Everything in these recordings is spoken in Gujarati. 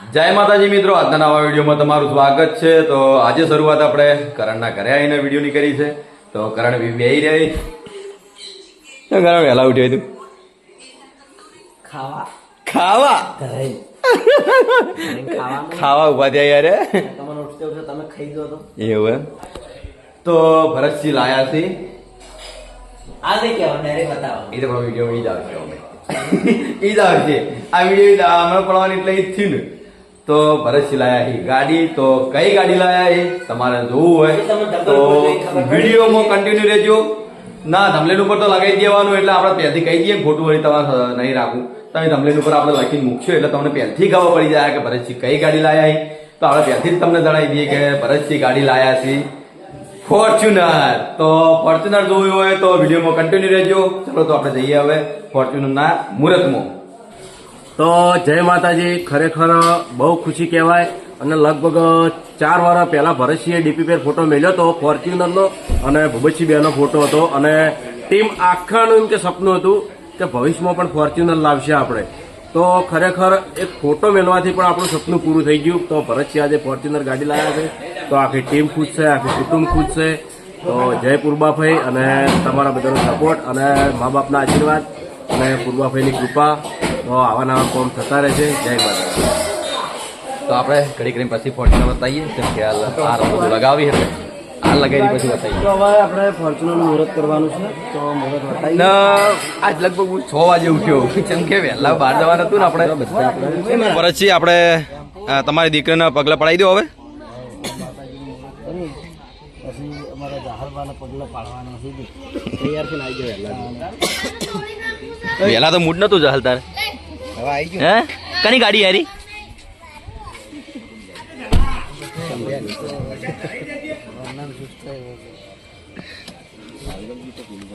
જય માતાજી મિત્રો આજના નવા વિડીયોમાં તમારું સ્વાગત છે. તો આજે શરૂઆત આપણે કરણના ઘરે આવીને વિડીયોની કરી છે. તો કરણ બી રહી. કરણ વહેલા ઉઠ્યો તું. ખાવા. ખાવા? ખાવા ઊભા થયા યાર તમે ખાઈ દો તો. એવું એમ? તો ભરતસિંહ લાયા છે. આ નહીં કહેવાનું ડાયરેક્ટ બતાવો એ તો વીડિયો ઈજ આવશે અમે. આવશે. આ વીડિયો ઈ જ હમણાં પડવાની એટલે ઈજ થયું ને. તો ભરતસિંહ લાયા છે ગાડી તો કઈ ગાડી લાયા એ તમારે જોવું હોય. તો. વિડીયોમાં કન્ટિન્યુ રહેજો. ના ધમલેન ઉપર તો લગાવી દેવાનું એટલે આપણે પહેલથી કહી દઈએ ખોટું વળી તમારે નહીં રાખવું. તમે ધમલેન ઉપર આપણે લખીને મૂકશો એટલે તમને પહેલથી ખબર પડી જાય કે ભરતસિંહ કઈ ગાડી લાયા છે તો આપણે પહેલથી જ તમને જણાવી દઈએ કે ભરતસિંહ ગાડી લાયા છે. ફોર્ચ્યુનર. તો ફોર્ચ્યુનર જોયું હોય તો વિડીયોમાં કન્ટિન્યુ રહેજો. ચલો તો આપણે જઈએ હવે ફોર્ચ્યુનરના મુહૂર્તમાં. તો જય માતાજી, ખરેખર બહુ ખુશી કહેવાય અને લગભગ ચાર વર્ષ પહેલા ભરતસિંહે ડીપી પર ફોટો મેળ્યો હતો, ફોર્ચ્યુનરનો અને ભૂપતસિંહ બેનો ફોટો હતો અને ટીમ આખાનું એમ કે સપનું હતું કે ભવિષ્યમાં પણ ફોર્ચ્યુનર લાવશે આપણે. તો ખરેખર એક ફોટો મેળવાથી પણ આપણું સપનું પૂરું થઈ ગયું. તો ભરતસિંહ આજે ફોર્ચ્યુનર ગાડી લાવ્યા છે. તો આખી ટીમ ખુશ છે, આખી કુટુંબ ખુશ છે. તો જય પૂર્વાભાઈ અને તમારા બધાનો સપોર્ટ અને મા બાપના આશીર્વાદ અને પૂર્વાભાઈની કૃપા. તો આવા નવા કોમ થતા રહેશે જય માતા તો આપણે ઘડી કરીને પછી ફોર્ચ્યુનર બતાવીએ કેમ કે આ રમત લગાવી એટલે આ લગાવી પછી બતાવીએ. તો હવે આપણે ફોર્ચ્યુનરનું મુહૂર્ત કરવાનું છે તો મુહૂર્ત બતાવીએ. આજ લગભગ હું છ વાગે ઉઠ્યો કેમ કે વહેલા બહાર જવાનું હતું ને આપણે. પછી આપણે તમારી દીકરીના પગલા પડાવી દો હવે. પછી અમારે જાહરવાના પગલા પાડવાના છે તૈયાર થઈને આવી ગયો વહેલા તો મૂડ નતું જહલ તારે. હે? કની ગાડી યારી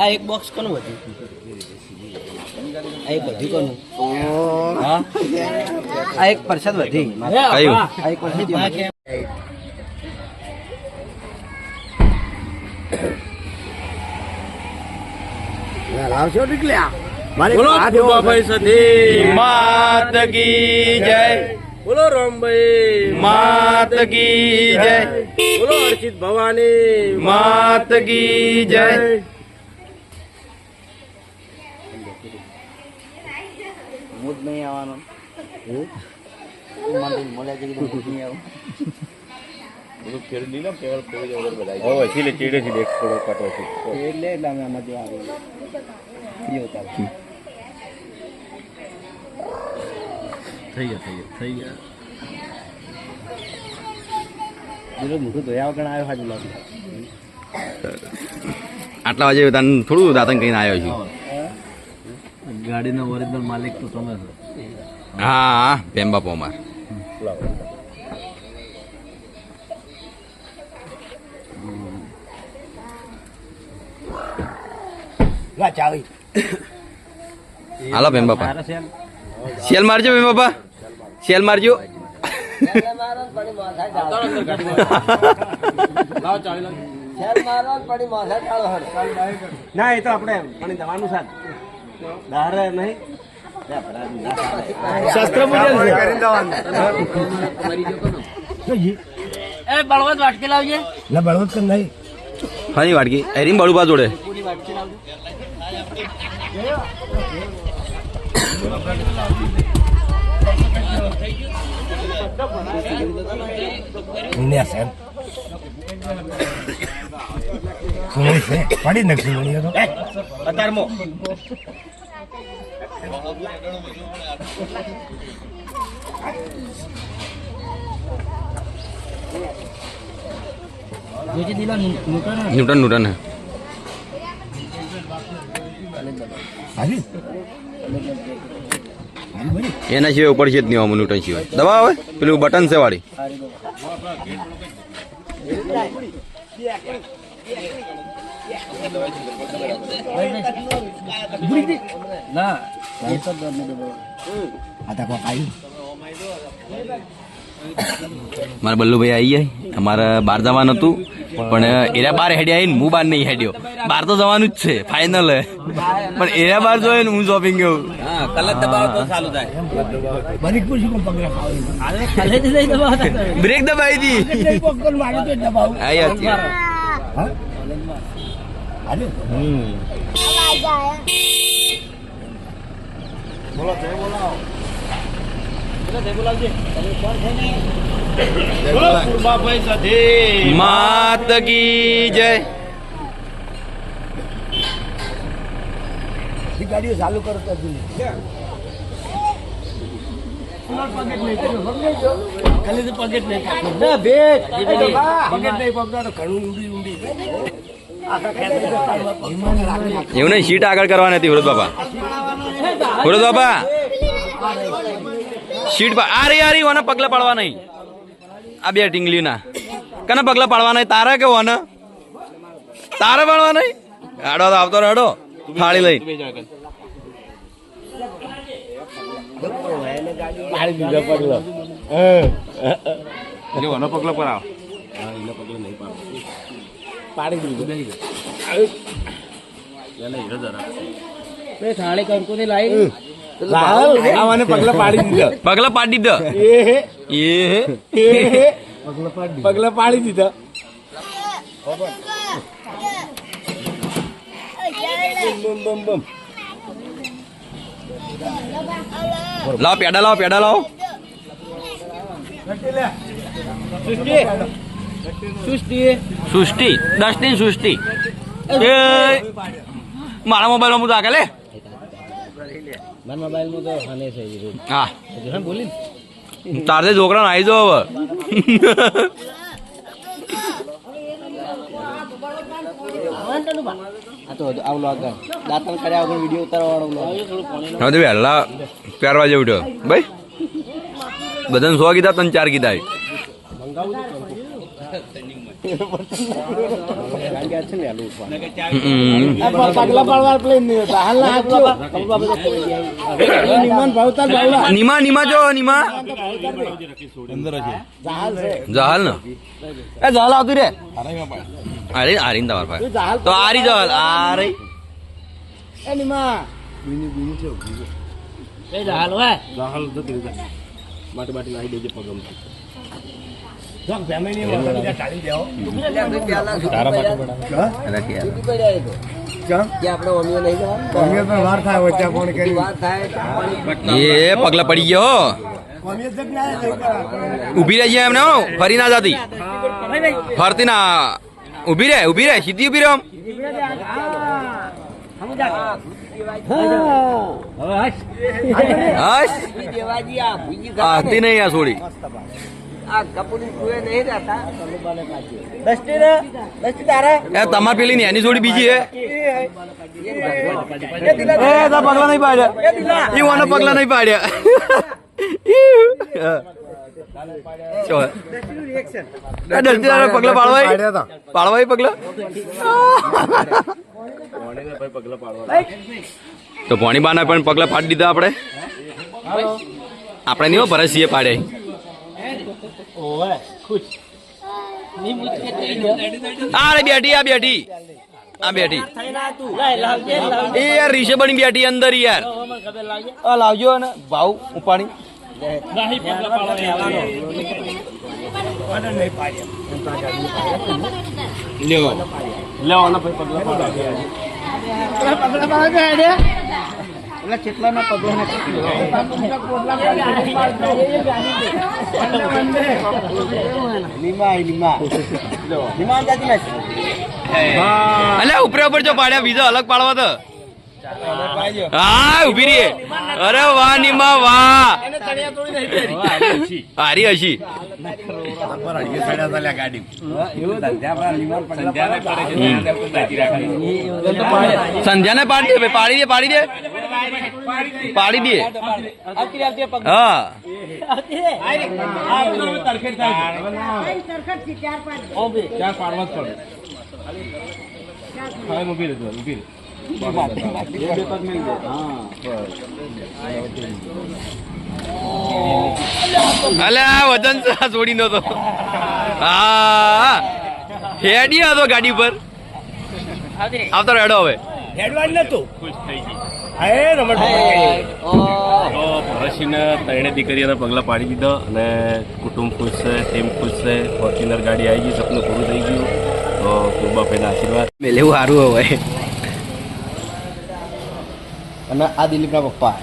આ એક બોક્સ કોનું હતું? આ એક વધી કોનું? આ એક પ્રસાદ વધી. કયું? આ એક વધી લાવશો નીકળ્યા. બોલો પૂર્વાભાઈ સધી માત કી જય. બોલો રામભાઈ. માત કી જય. બોલો અર્ચિત ભવાની. માત કી જય. મૂડ નહીં આવવાનો. એટલે અમે આમાં જો આવી થઈ ગયા થઈ ગયા થઈ ગયા. પેલો મોટું ધોયા વગર આવ્યો હાજુ લાગે. આટલા વાગે તને થોડું દાતન કહીને આવ્યો છું. ગાડીનો ઓરિજિનલ માલિક તો તમે છો. હા હા પેમ્બા પોમાર ચાવી. હાલો પેમ્બા સેલ મારજો પેમ્બા બાપા. સેલ મારજો. ના એ તો આપણે પણ દવાનું સાથ બહાર નહીં. શસ્ત્ર પૂજન એ બળવત વાટકે લાવજે. ના બળવત કર નહીં. ફરી વાટકી. એરીમ બળુબા જોડે. પૂરી વાટકે લાવજે પડી નાખી તો. અતારમો જોજે દિલા ન્યૂટન ન્યૂટન હે? એના સિવાય ઉપર છે જ નહીં આમાં ન્યૂટન સિવાય. દવા આવે પેલું બટન છે વાળી. મારા બલ્લુભાઈ આવી જાય અમારે બહાર જવાનું હતું. પણ એરા બાર હેડ્યા આવીને હું બાર નહીં હેડ્યો. બાર તો જવાનું જ છે ફાઇનલ પણ એરા બાર જોઈએ ને હું શોપિંગ ગયું. બ્રેક દબાવી દી. બોલો મારે તો દબાવું આ યાર છે. હા અરે માત કી જય ગાડીઓ ચાલુ કરો એવું નહીં, સીટ આગળ કરવાની હતી વૃદ્ધ બાપા. વૃદ્ધ બાપા. સીટ પર. આ રહી આ રહી ઓને પગલા પાડવા નહીં. આ બે ટીંગલી ના કને પગલા પાડવા નહીં? તારે કે ઓને? તારે પાડવા નહીં? હાડો તો આવતો રડો થાળી લઈ. પગલા પર આવો. બે થાળી કંકુની લાવી. આવાને પગલા પાડી દીધા. પગલા પાડી દીધા. એ પગલા પાડી દીધા. લાવ પેડા લાવો પેડા લાવ. સૃષ્ટિ. દસ દસની સૃષ્ટિ. એ મારા મોબાઈલમાં આગળ લે. મારા મોબાઈલમાં તો હને છે હા. જો હા બોલી ને. તારે છોકરા આવી જો હવે. વહેલા વાગે ભાઈ બધાને સો કીધા તને ચાર કીધા. નીમા નિમા જો નિમા. જહાલ છે જહાલ ને? એ જહાલ આવતી રે. અરે આરી તમાર પાસે જહાલ તો આરી જહાલ આ એ નિમા એ જહાલ હોય માટે માટે નાખી દેજે પગમ. ફેમિલી દેવો પણ વાર થાય વચ્ચે ફોન કરી વાત થાય પાણી એ પગલા પડી ગયો. ઊભી રહી એમને ફરી ના જતી ફરતી ના ઊભી રહે ઊભી રહે સીધી ઊભી રહે આમ હસ દેવાજી આ ભૂજી આતી નહીં આ છોડી તમાર પેલી ને એની બીજી હે? એ પગલા નહીં પાડ્યા. ઈ ઓનો પગલા નહીં પાડ્યા. પગલા પાડવાય? પાડવાય પગલા? તો ભોણી બાના પણ પગલા પાડી દીધા આપણે? આપણે નહીં હો ભરતસિંહે પાડે આ રે બેઠી આ બેઠી. આ બેઠી. એ યાર રીશે બની બેઠી અંદર યાર. આ લાવજો ને ભાવ ઉપાડી. લેવાના ભાઈ પગલા પાડો એટલે કેટલાના પગલા એટલે ઉપરે ઉપર જો પાડ્યા બીજો અલગ પાડવા તો. હા ઊભી રહી અરે વાહ નિમા વાહ. હારી હશી. સંધ્યાને પાડી દે પાડી દે પાડી દે. પાડી દે. હા. પાડવા જ પડે. ઊભી ઊભી રહે તું, રહે અલે આ વજન છોડી નતો તો. હા. હેડી હતો ગાડી પર. આવતો રેડો હવે. હેડવાન નતું. ત્રણે દીકરીઓના પગલા પાડી દીધો અને કુટુંબ ખુશ છે ટીમ ખુશ છે. ફોર્ચ્યુનર ગાડી આવી ગઈ સપનું પૂરું થઈ ગયું. તો કુરબા પહેલા આશીર્વાદ. લેવું સારું હવે. અને આ દિલીપના પપ્પા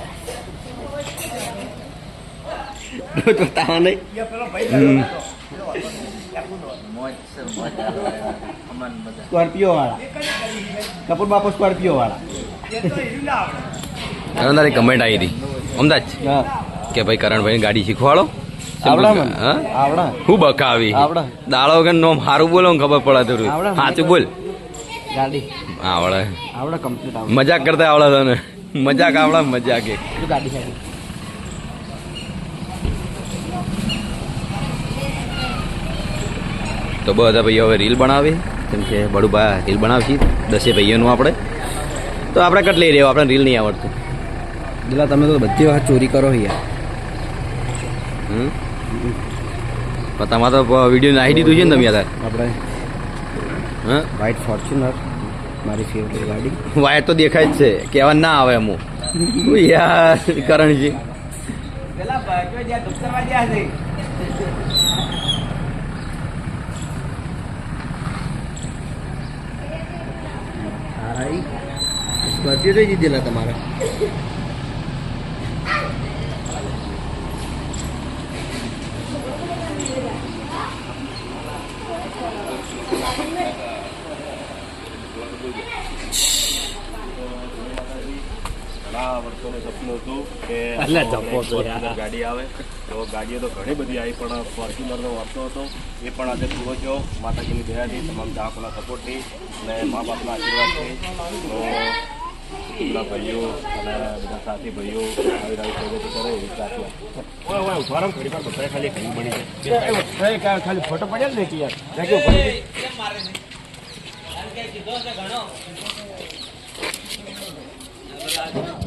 સ્કોર્પિયો વાળા કપૂર બાપુ સ્કોર્પિયો વાળા તારી કમેન્ટ આવી હતી. અમદાજ કે ભાઈ કરણભાઈની ગાડી શીખવાડો? આવડા હા? બકાવી. આવી દાડો વગર નોમ સારું બોલો ખબર પડે થોડું. સાચું બોલ. ગાડી. આવડે. આવડા કમ્પ્લીટ આવડે. મજાક કરતા આવડે તને મજાક આવડે મજાક એક. ગાડી છે તો બધા ભાઈઓ હવે રીલ બનાવે. કેમ કે બડુભા રીલ બનાવશી. દસે ભાઈઓનું આપણે. તો આપણે કટ લઈ રહ્યો આપણે રીલ નહીં આવડતું. પેલા તમે તો બધી વાત ચોરી કરો યાર. હમ? તમારે તો વીડિયો નાખી દીધું છે ને તમે યાર આપણે હા? વ્હાઇટ ફોર્ચ્યુનર મારી ફેવરેટ ગાડી. વાયર તો દેખાય જ છે. કહેવા ના આવે અમુક હું. યાર કરણજી. સ્કોર્પિયો જોઈ દીધેલા તમારે. ઘણા વર્ષોનું સપનું હતું કે ગાડી આવે. તો ગાડીઓ તો ઘણી બધી આવી પણ ફોર્ચ્યુનરનો વર્તો હતો. એ પણ આજે પૂરો થયો માતાજીની દયાથી તમામ ગ્રાહકોના સપોર્ટથી અને મા બાપના આશીર્વાદથી. તો બધા ભાઈઓ અને બધા સાથી ભાઈઓ આવી આવી પ્રગતિ કરે એવી બધા ખાલી ઘણી બની ખાલી ફોટો પડ્યા ને કે યાર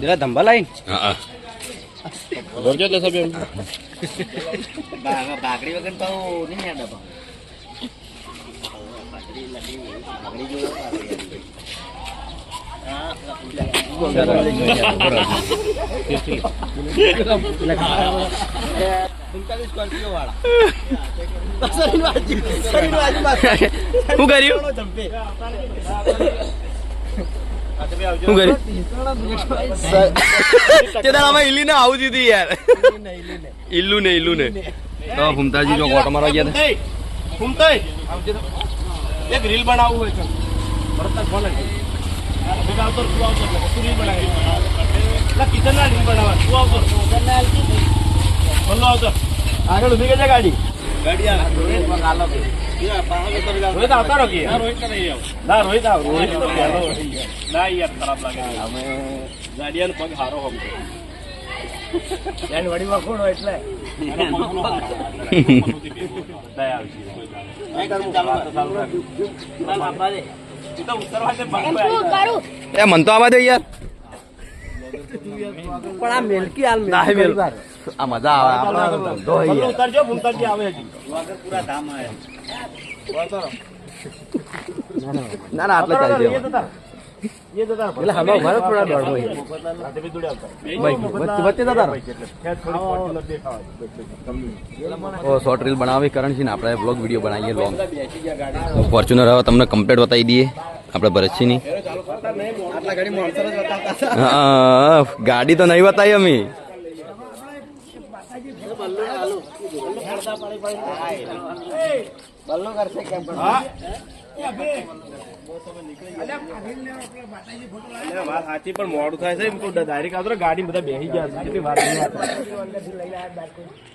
દિલા ધંબા લાઈન. હા ભરજો એટલે સભ્ય. એમ ભાગડી વગર તો નહીં યાદ આપા શું કર્યું? શું કર્યું તે દાડા અમે ઈલીને આવું દીધી યાર. ઈલ્લુ ને ઈલ્લુ ને તો ભૂમતાજી જો કોટ મારવા ગયા હતા. ઘૂમતાય એક રીલ બનાવવું હોય છે ભરતના ફોન એક આવતો તું આવતો તું રીલ બનાવી. એટલે કિચનના રીલ બનાવવા. તું આવતો. ભલો આવતો. આગળ ઊભી કરજે ગાડી. રોહિત આવતા રહો કે ના રોહિત આવ રોહિત તો પહેલો ના યાર ખરાબ લાગે અમે ગાડિયાનો પગ હારો હમ એન વડી હોય એટલે દયા આવશે મન તો આવા દે યાર પણ આ મેલકી હાલ મેલકી. આ મજા આવે આપણો ના ના આટલે ચાલજો શોર્ટ રીલ બનાવી કરણ છે ને આપણે બ્લોગ વીડિયો બનાવીએ લોંગ ફોર્ચ્યુનર હવે તમને કમ્પ્લેટ બતાવી દઈએ. આપણે ભરતસિંહની ગાડી તો નહીં બતાવી અમે. સાચી પણ મોડું થાય છે ડાયરેક્ટ આવતો ગાડી બધા બેસી ગયા છે